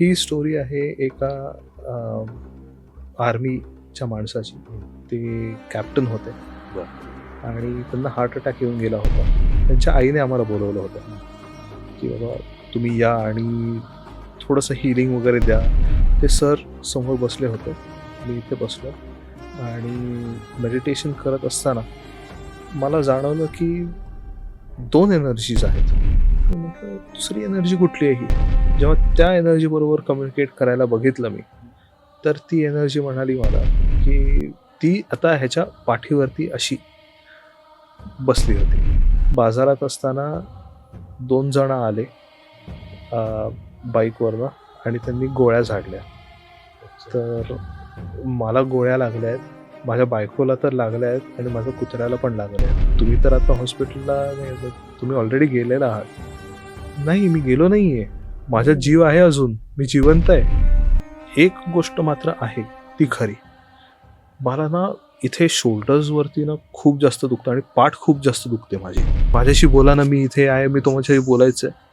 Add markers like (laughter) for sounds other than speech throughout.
ही story आहे एका आर्मीच्या माणसाची. ते कॅप्टन होते. आणि त्यांना हार्ट अटॅक येऊन गेला होता. त्यांच्या आईने आम्हाला बोलवलं होतं. की बाबा तुम्ही या आणि थोडंसं हिलिंग वगैरे द्या. ते सर समोर बसले होते. मी इथे बसलो. आणि मेडिटेशन करत असताना मला जाणवलं की दोन एनर्जीज आहेत. दुसरी एनर्जी कुठली आहे ही? जेव्हा त्या एनर्जीबरोबर कम्युनिकेट करायला बघितलं मी तर ती एनर्जी म्हणाली मला की ती आता ह्याच्या पाठीवरती अशी बसली होती. बाजारात असताना दोन जण आले बाईकवरनं आणि त्यांनी गोळ्या झाडल्या. तर मला गोळ्या लागल्या आहेत माझ्या बायकोला तर लागल्या आहेत आणि माझ्या कुत्र्याला पण लागल्या आहेत. तुम्ही तर आता हॉस्पिटलला नाही तुम्ही ऑलरेडी गेलेला आहात. नाही मी गेलो नाही आहे माझा जीव आहे अजून. मी जिवंत आहे. एक गोष्ट मात्र आहे ती खरी. मला ना इथे शोल्डर्सवरती ना खूप जास्त दुखतं आणि पाठ खूप जास्त दुखते माझी. माझ्याशी बोला ना मी इथे आहे मी तुमच्याशी बोलायचं आहे.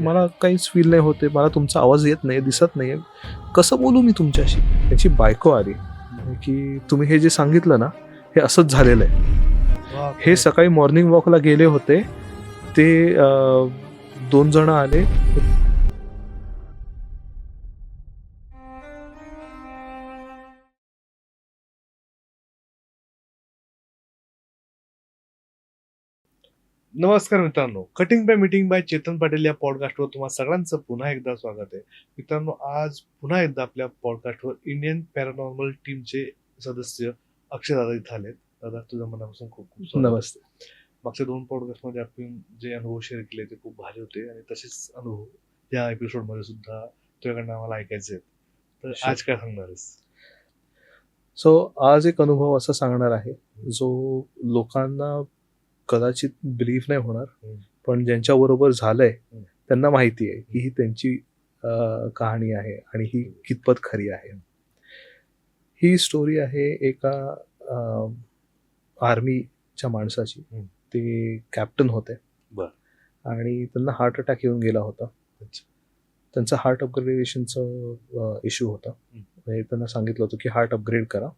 मला काहीच फील नाही होते. मला तुमचा आवाज येत नाही दिसत नाही. कसं बोलू मी तुमच्याशी? त्याची बायको आली. की तुम्ही हे जे सांगितलं ना हे असंच झालेलं आहे. हे सकाळी मॉर्निंग वॉकला गेले होते. ते दोन जण आले. नमस्कार मित्रांनो. Cutting by meeting by Chetan Patil या पॉडकास्टवर तुम्हा सगळ्यांचं पुन्हा एकदा स्वागत आहे. मित्रांनो आज पुन्हा एकदा आपल्या पॉडकास्टवर इंडियन पॅरानॉर्मल टीमचे सदस्य अक्षय दादा इथं आले दादा तुझ्या मनापासून खूप खूप नमस्ते. मागच्या दोन पॉडकास्टमध्ये आपण जे अनुभव शेअर केले ते खूप भारी होते आणि तसेच अनुभव या एपिसोडमध्ये सुद्धा तुझ्याकडनं आम्हाला ऐकायचे आहेत तर. आज काय सांगणार सो आज एक अनुभव असा सांगणार आहे जो लोकांना कदाचित बिलीव्ह नाही होणार. पण ज्यांच्याबरोबर झालंय हम्म. त्यांना माहिती आहे की ही त्यांची कहाणी आहे आणि ही कितपत खरी आहे ही स्टोरी आहे एका आर्मीच्या माणसाची. ते कॅप्टन होते. बर. आणि त्यांना हार्ट अटॅक येऊन गेला होता. त्यांचा हार्ट अपग्रेडेशनचं इश्यू होता. म्हणजे त्यांना सांगितलं होतं की हार्ट अपग्रेड करा.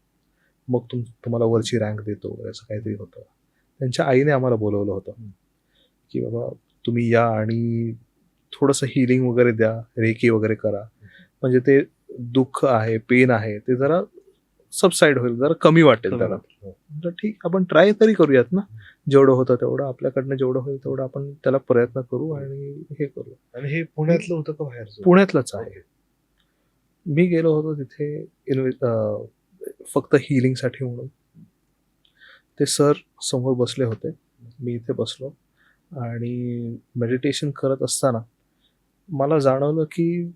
मग तुम तुम्हाला वरची रँक देतो वगैरे असं काहीतरी होतं. त्यांच्या आईने आम्हाला बोलवलं होतं. की बाबा तुम्ही या आणि थोडंसं हिलिंग वगैरे द्या. रेकी वगैरे करा. म्हणजे ते दुःख आहे पेन आहे ते जरा सबसाईड होईल. जरा कमी वाटेल त्याला. हो. म्हटलं ठीक आपण ट्राय तरी करूयात ना. जेवढं होतं तेवढं आपल्याकडनं जेवढं होईल तेवढं आपण त्याला प्रयत्न करू आणि हे करू आणि हे पुण्यातलं होतं का बाहेरचं? पुण्यातलंच आहे. मी गेलो होतो तिथे फक्त हिलिंगसाठी म्हणून. ते सर समोर बसले होते. मी इथे बसलो. आणि मेडिटेशन करत असताना मला जाणवलं की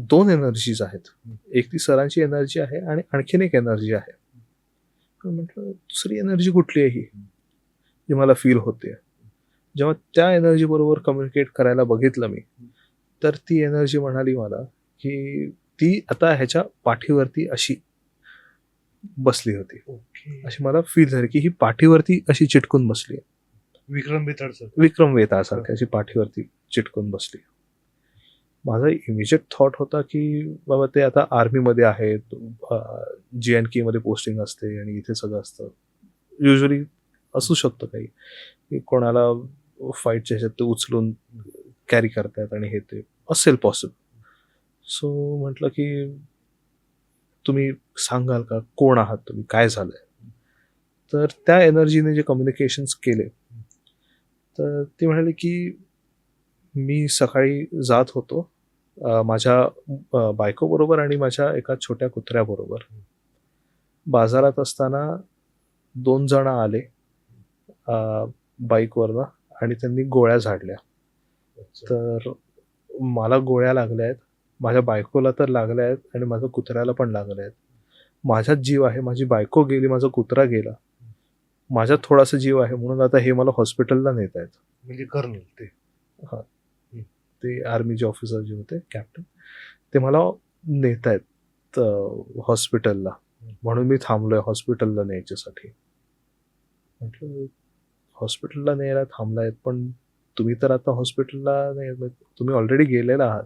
दोन एनर्जीज आहेत. एक ती सरांची एनर्जी आहे आणि आणखीन एक एनर्जी आहे. म्हटलं दुसरी एनर्जी कुठली आहे ही जी मला फील होते. जेव्हा त्या एनर्जी बरोबर कम्युनिकेट करायला बघितलं मी तर ती एनर्जी म्हणाली मला की ती आता ह्याच्या पाठीवरती अशी बसली होती. अशी मला फील झाली की ही पाठीवरती अशी चिटकून बसली. विक्रम बेताडचं विक्रम वेताळसारखी अशी पाठीवरती चिटकून बसली. माझा इमिजिएट थॉट होता की बाबा ते आता आर्मीमध्ये आहेत जी एन केमध्ये पोस्टिंग असते आणि इथे सगळं असतं. युजली असू शकतं काही. की कोणाला फाईटच्या ह्याच्यात ते उचलून कॅरी करतायत आणि हे ते. असेल पॉसिबल सो म्हटलं की तुम्ही सांगाल का? कोण आहात तुम्ही? काय झालंय? तर त्या एनर्जीने जे कम्युनिकेशन्स केले तर ते म्हणाले की मी सकाळी जात होतो माझ्या बायकोबरोबर आणि माझ्या एका छोट्या कुत्र्याबरोबर. बाजारात असताना दोन जण आले बाईकवरनं आणि त्यांनी गोळ्या झाडल्या. तर मला गोळ्या लागल्या आहेत माझ्या बायकोला तर लागल्या आहेत आणि माझ्या कुत्र्याला पण लागल्या आहेत. माझ्यात जीव आहे माझी बायको गेली माझा कुत्रा गेला. माझ्यात थोडासा जीव आहे म्हणून आता हे मला हॉस्पिटलला नेत आहेत म्हणजे कर्नल ते ते आर्मीचे ऑफिसर जे होते कॅप्टन ते मला नेत आहेत हॉस्पिटलला म्हणून मी थांबलोय हॉस्पिटलला न्यायच्यासाठी. म्हटलं हॉस्पिटलला न्यायला थांबलायत पण तुम्ही तर आता हॉस्पिटलला नाही तुम्ही ऑलरेडी गेलेला आहात.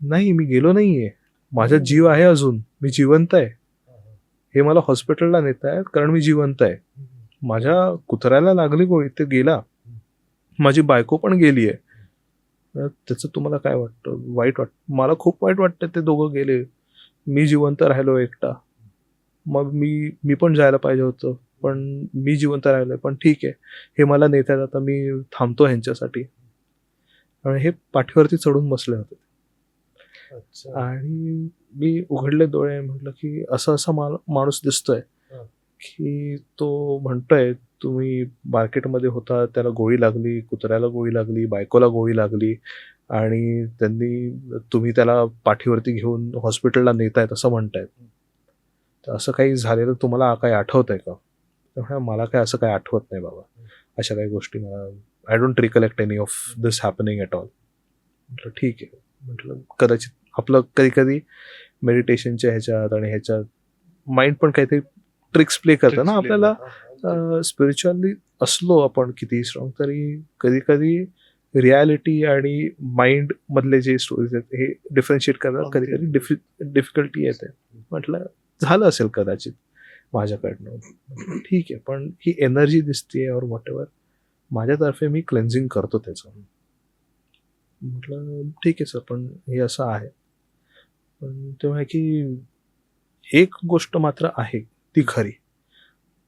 नाही मी गेलो नाहीये. माझा जीव आहे अजून. मी जिवंत आहे. हे मला हॉस्पिटलला नेत आहेत कारण मी जिवंत आहे. माझ्या कुत्र्याला लागली गोळी ते गेला. माझी बायको पण गेली आहे त्याचं तुम्हाला काय वाटतं? वाईट वाटत मला खूप वाईट वाटतं ते दोघं गेले. मी जिवंत राहिलो एकटा. मग मी मी पण जायला पाहिजे होतं पण मी जिवंत राहिलोय. पण ठीक आहे. हे मला नेत्यात आता मी थांबतो ह्यांच्यासाठी. आणि हे पाठीवरती चढून बसले होते. अच्छा. आणि मी उघडले डोळे म्हटलं की असं असा माणूस दिसतोय. की तो म्हणतोय तुम्ही मार्केटमध्ये होता त्याला गोळी लागली कुत्र्याला गोळी लागली बायकोला गोळी लागली आणि त्यांनी तुम्ही त्याला पाठीवरती घेऊन हॉस्पिटलला नेतायत असं म्हणतायत. तर असं काही झालेलं तुम्हाला काही आठवत आहे का त्यामुळे मला काय असं काही आठवत नाही बाबा. अशा काही गोष्टी मला I don't recollect any of this happening at all म्हटलं ठीक आहे. म्हटलं कदाचित आपलं कधी कधी मेडिटेशनच्या ह्याच्यात आणि ह्याच्यात माइंड पण काहीतरी ट्रिक्स प्ले करतं ना आपल्याला स्पिरिच्युअली असलो आपण किती स्ट्रॉंग तरी कधी कधी रियालिटी आणि माइंड मधले जे स्टोरीज आहेत हे डिफरन्शिएट करायला कधी कधी डिफि डिफिकल्टी येते. म्हटलं झालं असेल कदाचित माझ्याकडनं. ठीक आहे पण ही एनर्जी दिसते और वॉट एव्हर माझ्यातर्फे मी क्लेन्झिंग करतो त्याचं. म्हटलं ठीक आहे सर पण हे असं आहे. पण तेव्हा की एक गोष्ट मात्र आहे. ती खरी.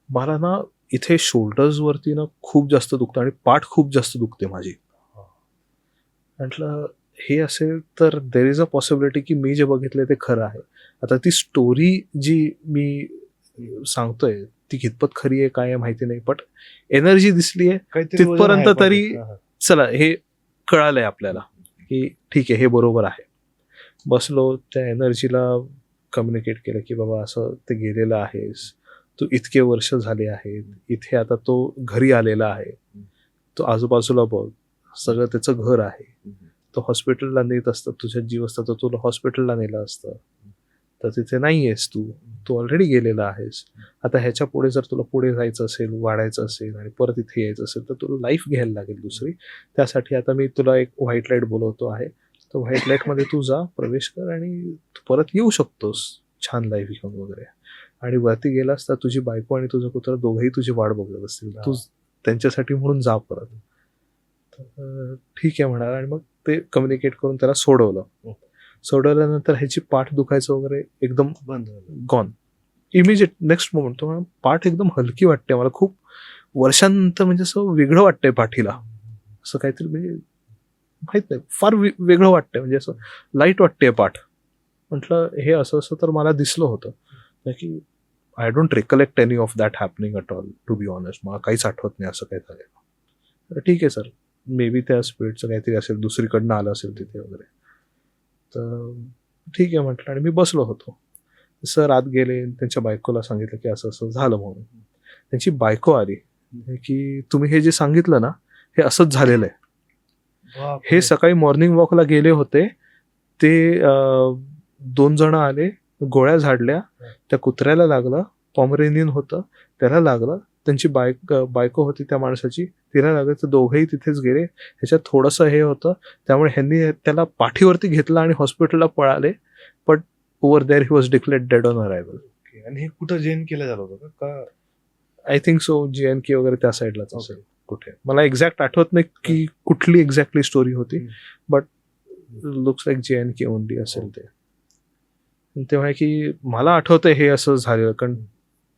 मला ना इथे शोल्डर्सवरती ना खूप जास्त दुखतं आणि पाठ खूप जास्त दुखते माझी. म्हटलं हे असेल तर देर इज अ पॉसिबिलिटी की मी जे बघितलं ते खरं आहे. आता ती स्टोरी जी मी सांगतोय ती कितपत खरी आहे काय माहिती नाही बट एनर्जी दिसली आहे तिथपर्यंत तरी-. चला हे कळालंय आपल्याला की ठीक आहे हे बरोबर आहे. बसलो त्या एनर्जीला कम्युनिकेट केलं की बाबा असं ते गेलेलं आहेस. तू इतके वर्ष झाले आहेत. इथे आता तो घरी आलेला आहे. तो आजूबाजूला बघ. सगळं त्याचं घर आहे. तो हॉस्पिटलला नेत असतं. तुझ्या जीव असतं तर तुला हॉस्पिटलला नेलं असतं. तर तिथे नाही आहेस तू. तू ऑलरेडी गेलेला आहेस. आता ह्याच्या पुढे जर तुला पुढे जायचं असेल वाढायचं असेल आणि परत इथे यायचं असेल तर तुला लाईफ घ्यायला लागेल दुसरी. त्यासाठी आता मी तुला एक व्हाईट लाइट बोलवतो आहे. तर व्हाईट लाईटमध्ये तू जा प्रवेश कर आणि तू परत येऊ शकतोस छान लाईफ घेऊन वगैरे. आणि वरती गेलास तर तुझी बायको आणि तुझं कुत्र दोघंही तुझी वाट बघत असतील. तू त्यांच्यासाठी म्हणून जा परत. तर ठीक आहे म्हणाला आणि मग ते कम्युनिकेट करून त्याला सोडवलं. सोडवल्यानंतर ह्याची पाठ दुखायचं वगैरे एकदम बंद गॉन इमिजिएट नेक्स्ट मोमेंट तो म्हणाला, पाठ एकदम हलकी वाटते मला. खूप वर्षांनंतर म्हणजे असं वेगळं वाटतंय पाठीला. असं काहीतरी म्हणजे माहीत नाही. फार वेगळं वाटतंय. म्हणजे असं लाइट वाटते पाठ. म्हटलं हे असं असं तर मला दिसलं होतं. की I don't recollect any of that happening at all to be honest मला काहीच आठवत नाही असं काही झालेलं. ठीक आहे सर. मे बी त्या स्पिरिटचं काहीतरी असेल दुसरीकडनं आलं असेल तिथे वगैरे. तर ठीक आहे म्हटलं. आणि मी बसलो होतो. सर आत गेले. त्यांच्या बायकोला सांगितलं की असं असं झालं म्हणून. त्यांची बायको आली. की तुम्ही हे जे सांगितलं ना हे असंच झालेलं आहे. हे सकाळी मॉर्निंग वॉकला गेले होते. ते दोन जण आले गोळ्या झाडल्या त्या कुत्र्याला लागलं पॉमरेनियन होतं त्याला लागलं त्यांची बायक बायको होती त्या माणसाची तिला लागलं तर दोघेही तिथेच गेले ह्याच्यात थोडंसं हे होतं त्यामुळे ह्यांनी त्याला पाठीवरती घेतलं आणि हॉस्पिटलला पळाले but over there he was declare dead on arrival. आणि हे कुठं जेन केलं झालं होतं का? का I think so G N K वगैरे त्या साईडलाच असेल. कुठे? मला एक्झॅक्ट आठवत नाही की कुठली एक्झॅक्टली स्टोरी होती. But looks like J N K only असेल ते. आणि तेव्हा की मला आठवतंय हे असं झालेलं कारण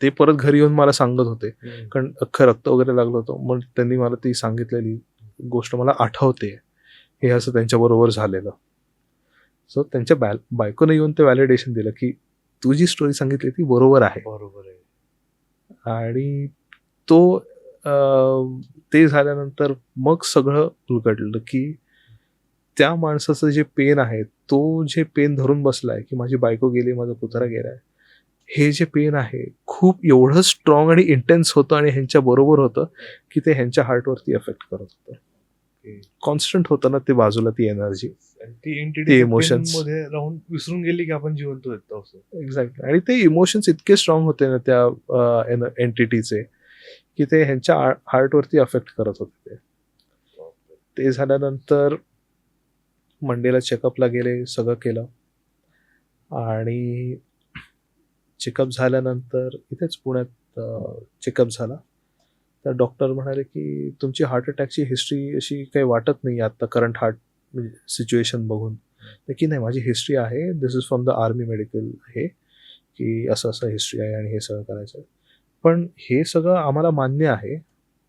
ते परत घरी येऊन मला सांगत होते. कारण अख्खं रक्त वगैरे लागलं होतं मग त्यांनी मला ती सांगितलेली गोष्ट मला आठवते. हे असं त्यांच्याबरोबर झालेलं. सो त्यांच्या बॅल बायकोने येऊन ते व्हॅलिडेशन दिलं की तू जी स्टोरी सांगितली ती बरोबर आहे. बरोबर आहे. आणि तो ते झाल्यानंतर मग सगळं उलगडलं की त्या माणसाचं जे पेन आहे तो जे पेन धरून बसलाय की माझी बायको गेली माझा कुत्रा गेलाय हे जे पेन आहे खूप एवढं स्ट्रॉंग आणि इंटेन्स होतं आणि ह्यांच्या बरोबर होतं की ते ह्यांच्या हार्टवरती एफेक्ट करत होतं. कॉन्स्टंट होतं ना ते बाजूला ती एनर्जी ती. मध्ये राहून विसरून गेली की आपण जिवंत होतो असं एक्झॅक्ट आणि ते इमोशन्स इतके स्ट्रॉंग होते ना त्या एंटिटीचे की ते ह्यांच्या हार्टवरती अफेक्ट करत होते ते. ते झाल्यानंतर मंडेला चेकअपला गेले सगळं केलं. आणि चेकअप झाल्यानंतर इथेच पुण्यात चेकअप झाला. तर डॉक्टर म्हणाले की तुमची हार्ट अटॅकची हिस्ट्री अशी काही वाटत नाही आत्ता करंट हार्ट सिच्युएशन बघून. की नाही माझी हिस्ट्री आहे. This is from the army medical हे की असं असं हिस्ट्री आहे आणि हे सगळं करायचं आहे. पण हे सगळं आम्हाला मान्य आहे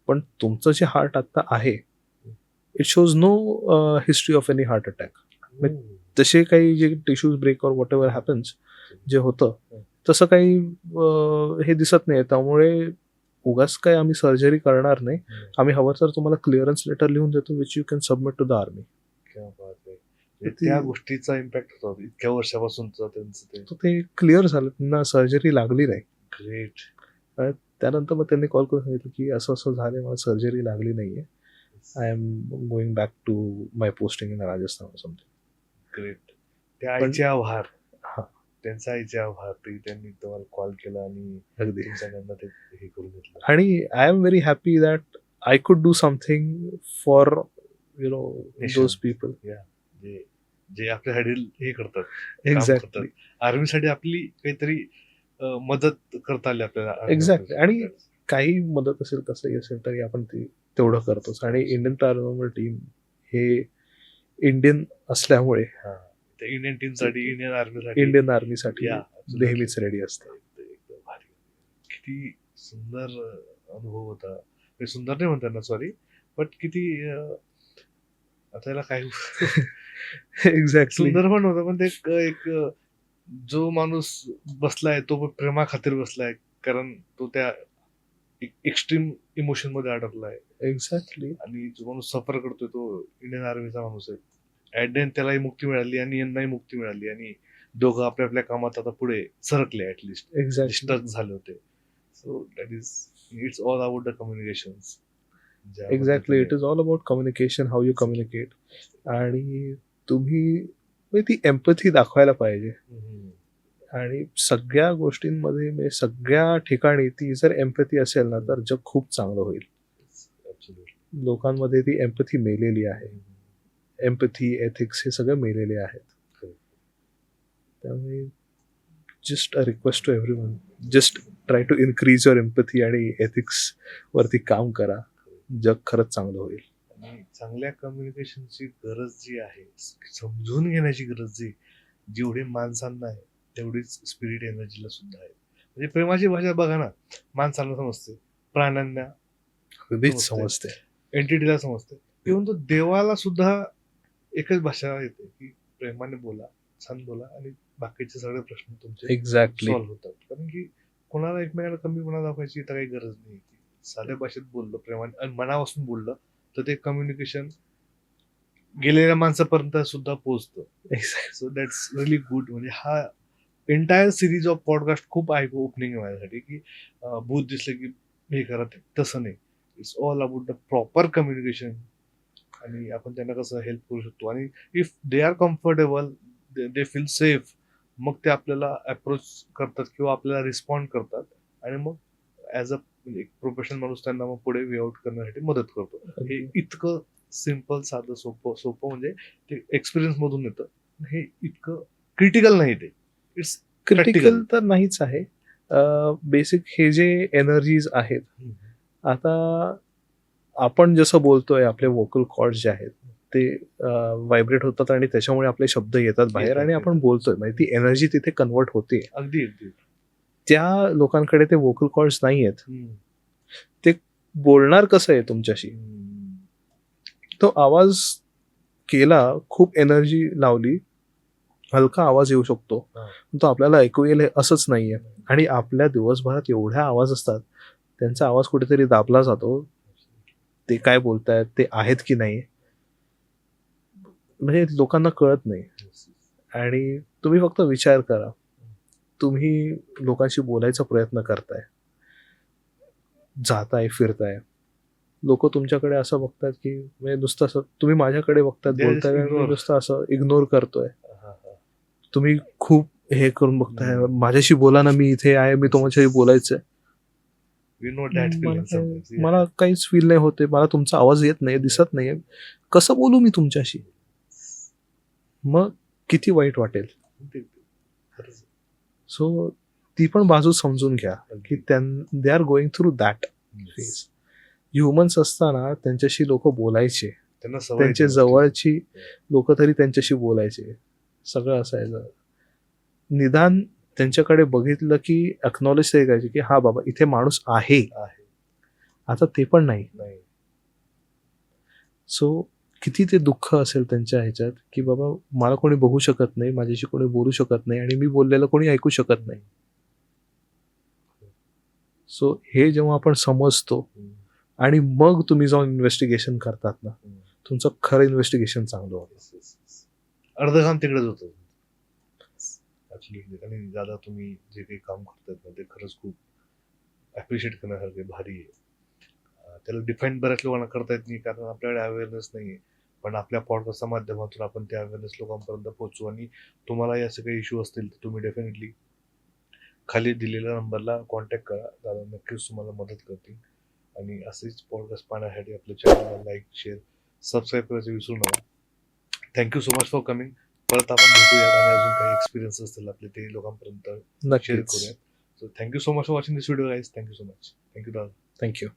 पण तुमचं जे हार्ट आत्ता आहे it shows no history of any heart attack. तसे काही जे tissues break or whatever happens जे होतं तसं काही हे दिसत नाही. त्यामुळे उगाच काय आम्ही सर्जरी करणार नाही. आम्ही हवं तर तुम्हाला क्लिअरन्स लेटर लिहून देतो which you can submit to the army त्या गोष्टीचा इम्पॅक्ट होता. इतक्या तर ते क्लिअर झालं. त्यांना सर्जरी लागली नाही. ग्रेट त्यानंतर मग त्यांनी कॉल करून सांगितलं की असं असं झालं मला सर्जरी लागली नाहीये. I am going back to my posting in Rajasthan something great त्या आईचे आभार. हा. त्यांचा आईचे आभार. ते त्यांनी तुम्हाला कॉल केला आणि अगदी. तुमच्याकडनं ते हे करून घेतलं. आणि I am very happy that I could do something for you know. Those people जे जे आपल्यासाठी हे करतात एक्झॅक्टली आर्मीसाठी आपली काहीतरी मदत करता आली आपल्याला. Exactly. आणि काही मदत असेल कसंही असेल तरी आपण ते तेवढं करतोच. आणि इंडियन पॅरानॉर्मल टीम हे इंडियन असल्यामुळे हा. इंडियन टीमसाठी इंडियन आर्मीसाठी इंडियन आर्मीसाठी नेहमीच रेडी असतं. किती सुंदर अनुभव होता. सुंदर नाही म्हणतात ना सॉरी बट किती आता याला काय (laughs) एक्झॅक्टली सुंदर पण होतं पण ते एक जो माणूस बसलाय तो पण प्रेमा खातीर बसलाय कारण तो त्या एक्स्ट्रीम इमोशनमध्ये अडकलाय. एक्झॅक्टली आणि जो माणूस सफर करतोय तो इंडियन आर्मीचा माणूस आहे. ऍट एंड त्यालाही मुक्ती मिळाली आणि यांनाही मुक्ती मिळाली आणि दोघं आपल्या आपल्या कामात आता पुढे सरकले ऍटलिस्ट एक्झॅक्टली स्टक झाले होते. So that is it's all about the communication exactly it is all about communication how you communicate आणि तुम्ही म्हणजे ती एम्पथी दाखवायला पाहिजे. आणि सगळ्या गोष्टींमध्ये म्हणजे सगळ्या ठिकाणी ती जर एम्पथी असेल ना तर जग खूप चांगलं होईल. लोकांमध्ये ती एम्पथी मेलेली आहे. एम्पथी एथिक्स हे सगळं मेलेले आहेत. त्यामुळे just a request to everyone just try to increase your empathy आणि एथिक्स वरती काम करा. जग खरंच चांगलं होईल. चांगल्या कम्युनिकेशनची गरज जी आहे समजून घेण्याची गरज जी जेवढी माणसांना आहे तेवढीच स्पिरिट एनर्जीला सुद्धा आहे. म्हणजे प्रेमाची भाषा बघा ना माणसांना समजते प्राण्यांना. समजते एंटिटीला समजते. इव्हन तो देवाला सुद्धा एकच भाषा येते की प्रेमाने बोला छान बोला आणि बाकीचे सगळे प्रश्न तुमचे एक्झॅक्टली सॉल्व्ह होतात. कारण की कोणाला एकमेकाला कमीपणा दाखवायची तर काही गरज नाही. साध्या भाषेत बोललं प्रेमाने आणि मनापासून बोललं तर ते कम्युनिकेशन गेलेल्या माणसापर्यंत सुद्धा पोहोचतं. सो दॅट्स रिअली गुड म्हणजे हा एंटायर सिरीज ऑफ पॉडकास्ट खूप आहे ओपनिंग माझ्यासाठी की भूत दिसलं की हे करा ते तसं नाही. It's all about the proper communication आणि आपण त्यांना कसं हेल्प करू शकतो. आणि if they are comfortable they feel safe मग ते आपल्याला अप्रोच करतात किंवा आपल्याला रिस्पॉन्ड करतात. आणि मग ॲज अ म्हणजे प्रोफेशनल माणूस त्यांना मग पुढे वे आउट करण्यासाठी मदत करतो. हे इतकं सिंपल साधं सोपं सोपं म्हणजे ते एक्सपिरियन्स मधून येतं. हे इतकं क्रिटिकल नाही ते. इट्स क्रिटिकल तर नाहीच आहे. बेसिक हे जे एनर्जीज आहेत आता आपण जसं बोलतोय आपले वोकल कॉर्ड जे आहेत ते व्हायब्रेट होतात आणि त्याच्यामुळे आपले शब्द येतात बाहेर आणि आपण बोलतोय. म्हणजे ती एनर्जी तिथे कन्वर्ट होते. अगदी अगदी. त्या लोकांकडे ते वोकल कॉर्ड्स नाही आहेत हम्म. बोलणार कसं आहे तुमच्याशी. तो आवाज केला खूप एनर्जी लावली हलका आवाज येऊ शकतो. तो आपल्याला ऐकू येईल असंच नाहीये. आणि आपल्या दिवसभरात एवढ्या आवाज असतात त्यांचा आवाज कुठेतरी दाबला जातो. ते काय बोलतायत ते आहेत की नाही? म्हणजे लोकांना कळत नाही. आणि तुम्ही फक्त विचार करा. तुम्ही लोकांशी बोलायचा प्रयत्न करताय. जाताय फिरताय. लोक तुमच्याकडे असं बघतात की म्हणजे नुसतं असं तुम्ही माझ्याकडे बघतात बोलताय. नुसतं असं इग्नोर करतोय. तुम्ही खूप हे करून बघताय. माझ्याशी बोला ना मी इथे आहे मी तुमच्याशी बोलायचंय. मला काहीच फील नाही होते मला तुमचा आवाज येत नाही दिसत नाही कसं बोलू मी तुमच्याशी? मग किती वाईट वाटेल? सो ती पण बाजू समजून घ्या की they are going through that phase humans असताना त्यांच्याशी लोक बोलायचे. त्यांचे. जवळची लोक तरी त्यांच्याशी बोलायचे. सगळं असायचं. निदान त्यांच्याकडे बघितलं की अक्नॉलेज तरी करायचे की हा बाबा इथे माणूस आहे. आहे. आता ते पण नाही. नाही. सो किती ते दुःख असेल त्यांच्या ह्याच्यात की बाबा मला कोणी बघू शकत नाही माझ्याशी कोणी बोलू शकत नाही आणि मी बोललेलं कोणी ऐकू शकत नाही. सो हे जेव्हा आपण समजतो आणि मग तुम्ही जाऊन इन्व्हेस्टिगेशन करतात ना तुमचं खरं इन्व्हेस्टिगेशन चांगलं होतं. अर्ध काम तिकडेच होतं. आणि दादा तुम्ही जे काही काम करतात ना ते खरंच खूप ऍप्रिशिएट करण्यासारखे भारी आहे. त्याला डिफाईन बऱ्याच लोकांना करता येत नाही कारण आपल्याकडे अवेअरनेस नाही आहे पण आपल्या पॉडकास्टच्या माध्यमातून आपण ते अवेअरनेस लोकांपर्यंत पोहोचू आणि तुम्हाला असे काही इश्यू असतील तर तुम्ही डेफिनेटली खाली दिलेल्या नंबरला कॉन्टॅक्ट करा. दादा नक्कीच तुम्हाला मदत करतील. आणि असेच पॉडकास्ट पाहण्यासाठी आपल्या चॅनलला लाईक शेअर सबस्क्राईब करायचं विसरू नका. Thank you so much for coming परत आपण भेटूयात आणि अजून काही एक्सपिरियन्स असतील आपले ते लोकांपर्यंत शेअर करूयात. So thank you so much for watching this video guys thank you so much thank you दादा. Thank you